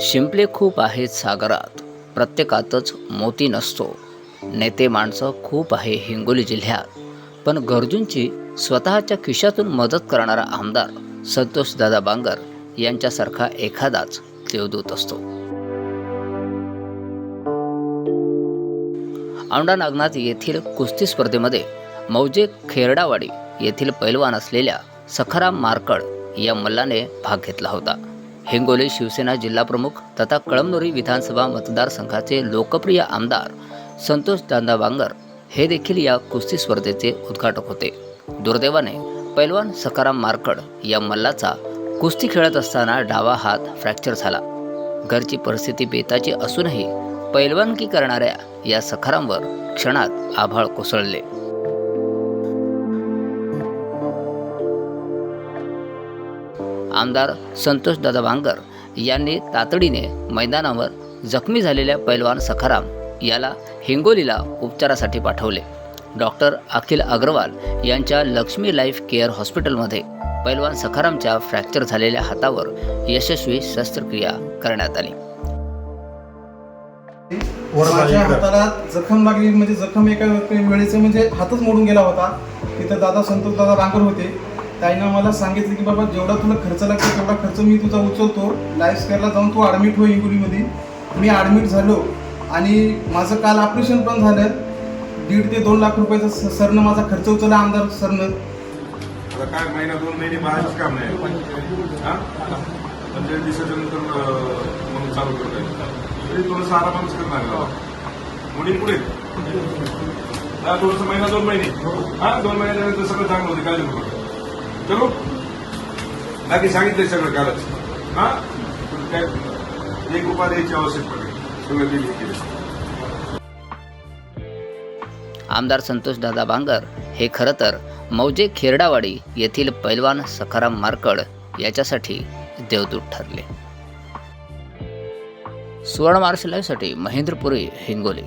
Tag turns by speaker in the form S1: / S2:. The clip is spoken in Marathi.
S1: शिंपले खूप आहेत सागरात. प्रत्येकातच मोती नसतो. नेते माणसं खूप आहे हिंगोली जिल्ह्यात. पण गरजूंची स्वतःच्या खिशातून मदत करणारा आमदार संतोषदादा बांगर यांच्यासारखा एखादाच देवदूत असतो. औंढा नागनाथ येथील कुस्ती स्पर्धेमध्ये मौजे खेरडावाडी येथील पैलवान असलेल्या सखाराम मारकड या मल्लाने भाग घेतला होता. हिंगोली शिवसेना जिल्हाप्रमुख तथा कळमनुरी विधानसभा मतदारसंघाचे लोकप्रिय आमदार संतोष दांदा बांगर हे देखील या कुस्ती स्पर्धेचे उद्घाटक होते. दुर्दैवाने पैलवान सकाराम मारकड या मल्लाचा कुस्ती खेळत असताना डावा हात फ्रॅक्चर झाला. घरची परिस्थिती बेताची असूनही पैलवानकी करणाऱ्या या सखारामवर क्षणात आभाळ कोसळले. आमदार संतोष दादा भांगर यांनी तातडीने मैदानावर जखमी झालेल्या पैलवान सखाराम याला हिंगोलीला उपचारासाठी पाठवले. डॉक्टर अखिल अग्रवाल यांच्या लक्ष्मी लाईफ केअर हॉस्पिटलमध्ये पैलवान सखारामच्या फ्रॅक्चर झालेल्या हातावर यशस्वी शस्त्रक्रिया करण्यात आली.
S2: माझ्या हाताला जखम लागली म्हणजे जखम एका वेळेचं म्हणजे हातच मोडून गेला होता. तिथं दादा संतोष दादा रांगर होते. त्यांना मला सांगितलं की बाबा जेवढा तुला खर्च लागतो तेवढा खर्च मी तुझा उचलतो. लाईफ स्केअरला जाऊन तू ॲडमिट हो हिंगोलीमध्ये मी ॲडमिट झालो. आणि माझं काल ऑपरेशन पण झालं. दीड ते दोन लाख रुपयाचा स- सरनं माझा खर्च उचलला आमदार सरनं.
S3: आता काय महिना दोन महिने बाहेरच काम नाही. हा? पंचवीस दिवसाच्या नंतर अं, म्हणून चालू करता येईल तरी थोडंसं आरामानच करणार बाबा. मुली पुढे हा थोडस महिना दोन महिने. हा दोन महिन्याच्या नंतर सगळं चांगलं होते काय चलो। बाकी सांगितलं सगळं कालच. हा? काय? एक उपाय द्यायची आवश्यक पडेल सगळं दिली केलं
S1: आमदार संतोष दादा बांगर हे खरं तर मौजे खेरडावाडी येथील पैलवान सखाराम मारकड याच्यासाठी देवदूत ठरले. सुवर्ण मार्शल लाईव्हसाठी महेंद्रपुरी हिंगोली.